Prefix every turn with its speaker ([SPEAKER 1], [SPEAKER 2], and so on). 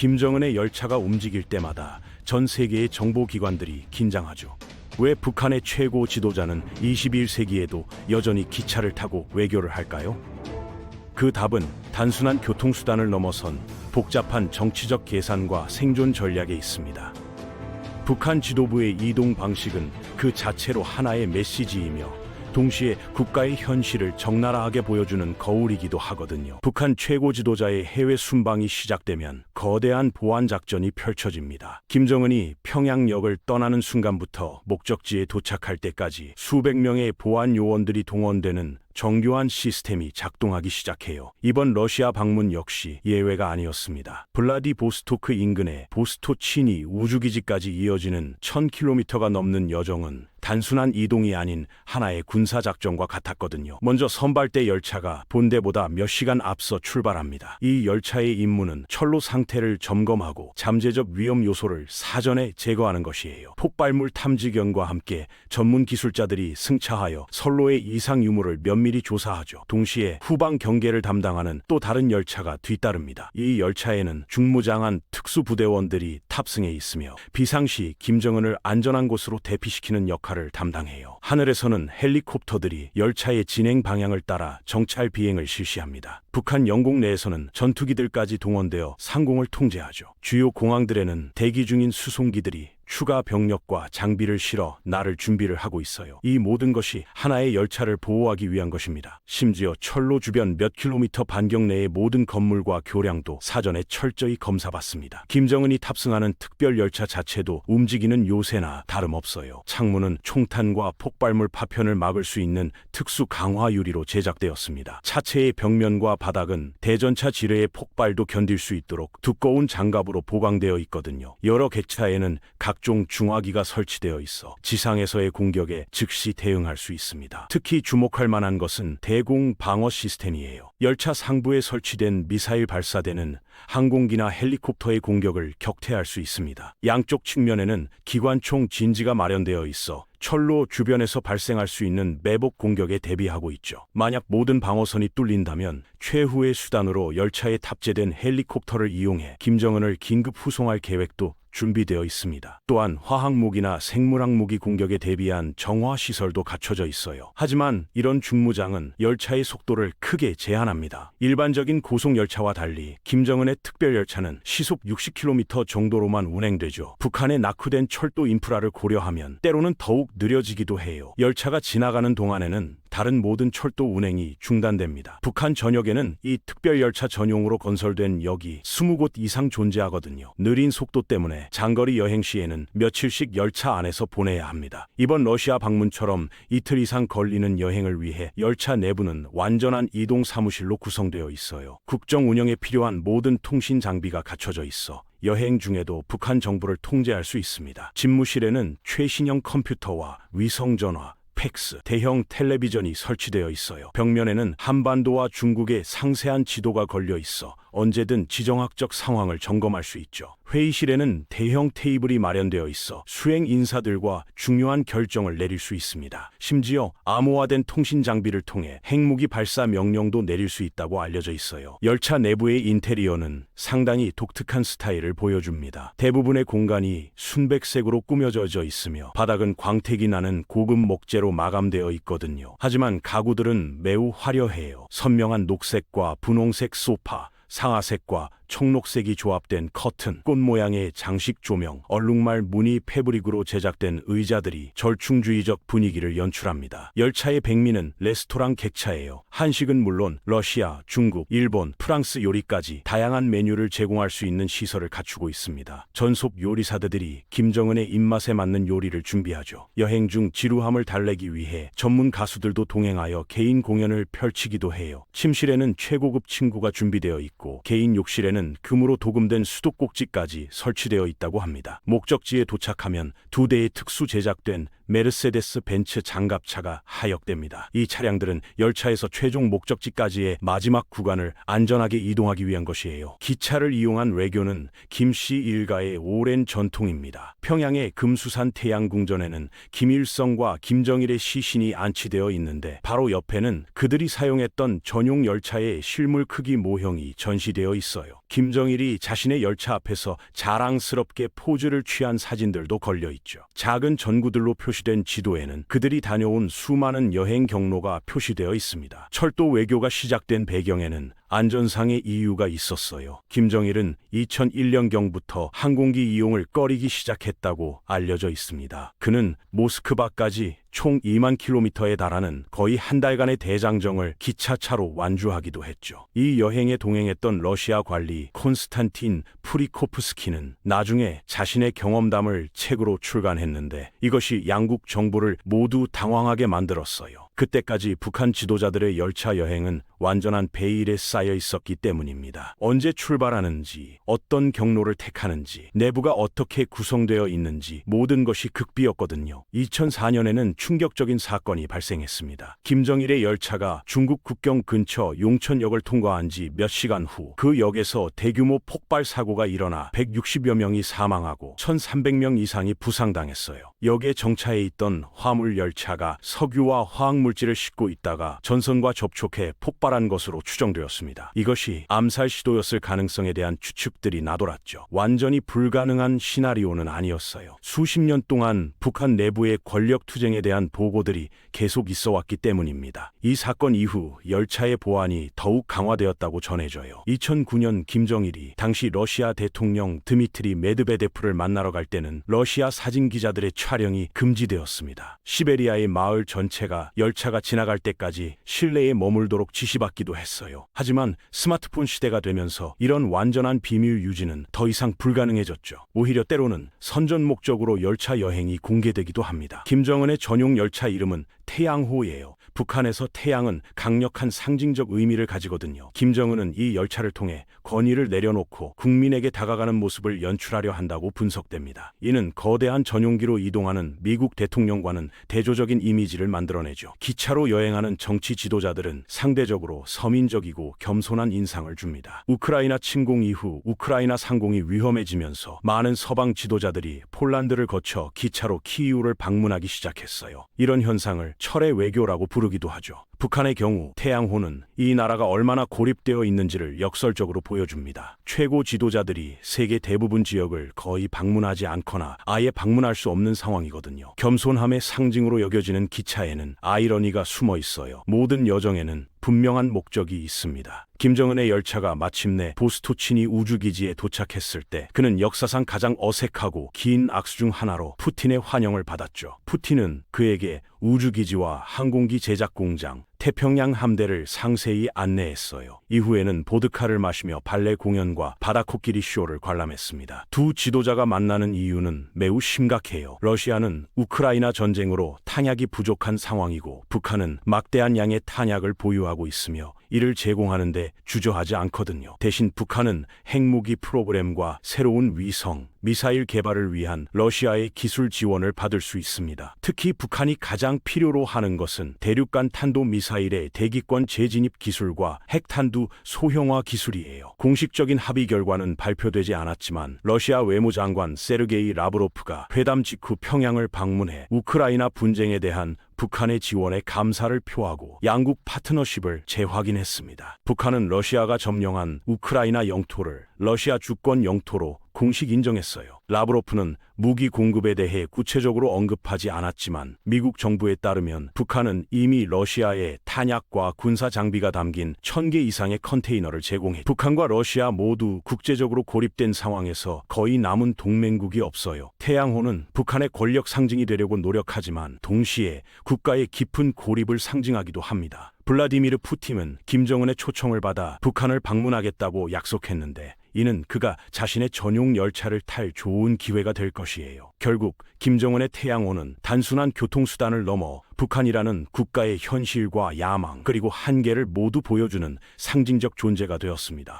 [SPEAKER 1] 김정은의 열차가 움직일 때마다 전 세계의 정보기관들이 긴장하죠. 왜 북한의 최고 지도자는 21세기에도 여전히 기차를 타고 외교를 할까요? 그 답은 단순한 교통수단을 넘어선 복잡한 정치적 계산과 생존 전략에 있습니다. 북한 지도부의 이동 방식은 그 자체로 하나의 메시지이며 동시에 국가의 현실을 적나라하게 보여주는 거울이기도 하거든요. 북한 최고 지도자의 해외 순방이 시작되면 거대한 보안 작전이 펼쳐집니다. 김정은이 평양역을 떠나는 순간부터 목적지에 도착할 때까지 수백 명의 보안 요원들이 동원되는 정교한 시스템이 작동하기 시작해요. 이번 러시아 방문 역시 예외가 아니었습니다. 블라디보스토크 인근의 보스토치니 우주기지까지 이어지는 1000km가 넘는 여정은 단순한 이동이 아닌 하나의 군사작전과 같았거든요. 먼저 선발대 열차가 본대보다 몇 시간 앞서 출발합니다. 이 열차의 임무는 철로 상태를 점검하고 잠재적 위험 요소를 사전에 제거하는 것이에요. 폭발물 탐지견과 함께 전문 기술자들이 승차하여 선로의 이상 유무를 면밀히 조사하죠. 동시에 후방 경계를 담당하는 또 다른 열차가 뒤따릅니다. 이 열차에는 중무장한 특수부대원들이 탑승해 있으며 비상시 김정은을 안전한 곳으로 대피시키는 역할 을 담당해요. 하늘에서는 헬리콥터들이 열차의 진행 방향을 따라 정찰 비행을 실시합니다. 북한 영공 내에서는 전투기들까지 동원되어 상공을 통제하죠. 주요 공항들에는 대기 중인 수송기들이 추가 병력과 장비를 실어 나를 준비를 하고 있어요. 이 모든 것이 하나의 열차를 보호하기 위한 것입니다. 심지어 철로 주변 몇 킬로미터 반경 내의 모든 건물과 교량도 사전에 철저히 검사받습니다. 김정은이 탑승하는 특별 열차 자체도 움직이는 요새나 다름없어요. 창문은 총탄과 폭발물 파편을 막을 수 있는 특수 강화 유리로 제작되었습니다. 차체의 벽면과 바닥은 대전차 지뢰의 폭발도 견딜 수 있도록 두꺼운 장갑으로 보강되어 있거든요. 여러 객차에는 각종 중화기가 설치되어 있어 지상에서의 공격에 즉시 대응할 수 있습니다. 특히 주목할 만한 것은 대공 방어 시스템이에요. 열차 상부에 설치된 미사일 발사대는 항공기나 헬리콥터의 공격을 격퇴할 수 있습니다. 양쪽 측면에는 기관총 진지가 마련되어 있어 철로 주변에서 발생할 수 있는 매복 공격에 대비하고 있죠. 만약 모든 방어선이 뚫린다면 최후의 수단으로 열차에 탑재된 헬리콥터를 이용해 김정은을 긴급 후송할 계획도 준비되어 있습니다. 또한 화학무기나 생물학무기 공격에 대비한 정화 시설도 갖춰져 있어요. 하지만 이런 중무장은 열차의 속도를 크게 제한합니다. 일반적인 고속 열차와 달리 김정은의 특별 열차는 시속 60km 정도로만 운행되죠. 북한의 낙후된 철도 인프라를 고려하면 때로는 더욱 느려지기도 해요. 열차가 지나가는 동안에는 다른 모든 철도 운행이 중단됩니다. 북한 전역에는 이 특별 열차 전용으로 건설된 역이 20곳 이상 존재하거든요. 느린 속도 때문에 장거리 여행 시에는 며칠씩 열차 안에서 보내야 합니다. 이번 러시아 방문처럼 이틀 이상 걸리는 여행을 위해 열차 내부는 완전한 이동 사무실로 구성되어 있어요. 국정 운영에 필요한 모든 통신 장비가 갖춰져 있어 여행 중에도 북한 정보를 통제할 수 있습니다. 집무실에는 최신형 컴퓨터와 위성 전화, 팩스, 대형 텔레비전이 설치되어 있어요. 벽면에는 한반도와 중국의 상세한 지도가 걸려 있어 언제든 지정학적 상황을 점검할 수 있죠. 회의실에는 대형 테이블이 마련되어 있어 수행 인사들과 중요한 결정을 내릴 수 있습니다. 심지어 암호화된 통신 장비를 통해 핵무기 발사 명령도 내릴 수 있다고 알려져 있어요. 열차 내부의 인테리어는 상당히 독특한 스타일을 보여줍니다. 대부분의 공간이 순백색으로 꾸며져 있으며 바닥은 광택이 나는 고급 목재로 마감되어 있거든요. 하지만 가구들은 매우 화려해요. 선명한 녹색과 분홍색 소파, 상아색과 청록색이 조합된 커튼, 꽃 모양의 장식 조명, 얼룩말 무늬 패브릭으로 제작된 의자들이 절충주의적 분위기를 연출합니다. 열차의 백미는 레스토랑 객차예요. 한식은 물론 러시아, 중국, 일본, 프랑스 요리까지 다양한 메뉴를 제공할 수 있는 시설을 갖추고 있습니다. 전속 요리사들이 김정은의 입맛에 맞는 요리를 준비하죠. 여행 중 지루함을 달래기 위해 전문 가수들도 동행하여 개인 공연을 펼치기도 해요. 침실에는 최고급 침구가 준비되어 있고 개인 욕실에는 는 금으로 도금된 수도꼭지까지 설치되어 있다고 합니다. 목적지에 도착하면 두 대의 특수 제작된 메르세데스 벤츠 장갑차가 하역됩니다. 이 차량들은 열차에서 최종 목적지까지의 마지막 구간을 안전하게 이동하기 위한 것이에요. 기차를 이용한 외교는 김씨 일가의 오랜 전통입니다. 평양의 금수산 태양궁전에는 김일성과 김정일의 시신이 안치되어 있는데 바로 옆에는 그들이 사용했던 전용 열차의 실물 크기 모형이 전시되어 있어요. 김정일이 자신의 열차 앞에서 자랑스럽게 포즈를 취한 사진들도 걸려 있죠. 작은 전구들로 표시 된 지도에는 그들이 다녀온 수많은 여행 경로가 표시되어 있습니다. 철도 외교가 시작된 배경에는 안전상의 이유가 있었어요. 김정일은 2001년경부터 항공기 이용을 꺼리기 시작했다고 알려져 있습니다. 그는 모스크바까지 총 2만 킬로미터에 달하는 거의 한 달간의 대장정을 기차차로 완주하기도 했죠. 이 여행에 동행했던 러시아 관리 콘스탄틴 프리코프스키는 나중에 자신의 경험담을 책으로 출간했는데 이것이 양국 정부를 모두 당황하게 만들었어요. 그때까지 북한 지도자들의 열차 여행은 완전한 베일에 쌓여 있었기 때문입니다. 언제 출발하는지, 어떤 경로를 택하는지, 내부가 어떻게 구성되어 있는지 모든 것이 극비였거든요. 2004년에는 충격적인 사건이 발생했습니다. 김정일의 열차가 중국 국경 근처 용천역을 통과한 지 몇 시간 후 그 역에서 대규모 폭발 사고가 일어나 160여 명이 사망하고 1,300명 이상이 부상당했어요. 역에 정차해 있던 화물 열차가 석유와 화학 물질을 싣고 있다가 전선과 접촉해 폭발 한 것으로 추정되었습니다. 이것이 암살 시도였을 가능성에 대한 추측들이 나돌았죠. 완전히 불가능한 시나리오는 아니었어요. 수십 년 동안 북한 내부의 권력 투쟁에 대한 보고들이 계속 있어 왔기 때문입니다. 이 사건 이후 열차의 보안이 더욱 강화되었다고 전해져요. 2009년 김정일이 당시 러시아 대통령 드미트리 메드베데프를 만나러 갈 때는 러시아 사진 기자들의 촬영이 금지되었습니다. 시베리아의 마을 전체가 열차가 지나갈 때까지 실내에 머물도록 지시 받기도 했어요. 하지만 스마트폰 시대가 되면서 이런 완전한 비밀 유지는 더 이상 불가능해졌죠. 오히려 때로는 선전 목적으로 열차 여행이 공개되기도 합니다. 김정은의 전용 열차 이름은 태양호예요. 북한에서 태양은 강력한 상징적 의미를 가지거든요. 김정은은 이 열차를 통해 건의를 내려놓고 국민에게 다가가는 모습을 연출하려 한다고 분석됩니다. 이는 거대한 전용기로 이동하는 미국 대통령과는 대조적인 이미지를 만들어내죠. 기차로 여행하는 정치 지도자들은 상대적으로 서민적이고 겸손한 인상을 줍니다. 우크라이나 침공 이후 우크라이나 상공이 위험해지면서 많은 서방 지도자들이 폴란드를 거쳐 기차로 키이우를 방문하기 시작했어요. 이런 현상을 철의 외교라고 부 르기도 하죠. 북한의 경우 태양호는 이 나라가 얼마나 고립되어 있는지를 역설적으로 보여줍니다. 최고 지도자들이 세계 대부분 지역을 거의 방문하지 않거나 아예 방문할 수 없는 상황이거든요. 겸손함의 상징으로 여겨지는 기차에는 아이러니가 숨어 있어요. 모든 여정에는 분명한 목적이 있습니다. 김정은의 열차가 마침내 보스토치니 우주기지에 도착했을 때 그는 역사상 가장 어색하고 긴 악수 중 하나로 푸틴의 환영을 받았죠. 푸틴은 그에게 우주기지와 항공기 제작 공장, 태평양 함대를 상세히 안내했어요. 이후에는 보드카를 마시며 발레 공연과 바다 코끼리 쇼를 관람했습니다. 두 지도자가 만나는 이유는 매우 심각해요. 러시아는 우크라이나 전쟁으로 탄약이 부족한 상황이고 북한은 막대한 양의 탄약을 보유하고 있으며 이를 제공하는데 주저하지 않거든요. 대신 북한은 핵무기 프로그램과 새로운 위성, 미사일 개발을 위한 러시아의 기술 지원을 받을 수 있습니다. 특히 북한이 가장 필요로 하는 것은 대륙간 탄도 미사일의 대기권 재진입 기술과 핵탄두 소형화 기술이에요. 공식적인 합의 결과는 발표되지 않았지만 러시아 외무장관 세르게이 라브로프가 회담 직후 평양을 방문해 우크라이나 분쟁에 대한 북한의 지원에 감사를 표하고 양국 파트너십을 재확인했습니다. 북한은 러시아가 점령한 우크라이나 영토를 러시아 주권 영토로 공식 인정했어요. 라브로프는 무기 공급에 대해 구체적으로 언급하지 않았지만 미국 정부에 따르면 북한은 이미 러시아에 탄약과 군사 장비가 담긴 1000개 이상의 컨테이너를 제공해 북한과 러시아 모두 국제적으로 고립된 상황에서 거의 남은 동맹국이 없어요. 태양호는 북한의 권력 상징이 되려고 노력하지만 동시에 국가의 깊은 고립을 상징하기도 합니다. 블라디미르 푸틴은 김정은의 초청을 받아 북한을 방문하겠다고 약속했는데 이는 그가 자신의 전용 열차를 탈 좋은 기회가 될 것이에요. 결국 김정은의 태양호는 단순한 교통수단을 넘어 북한이라는 국가의 현실과 야망 그리고 한계를 모두 보여주는 상징적 존재가 되었습니다.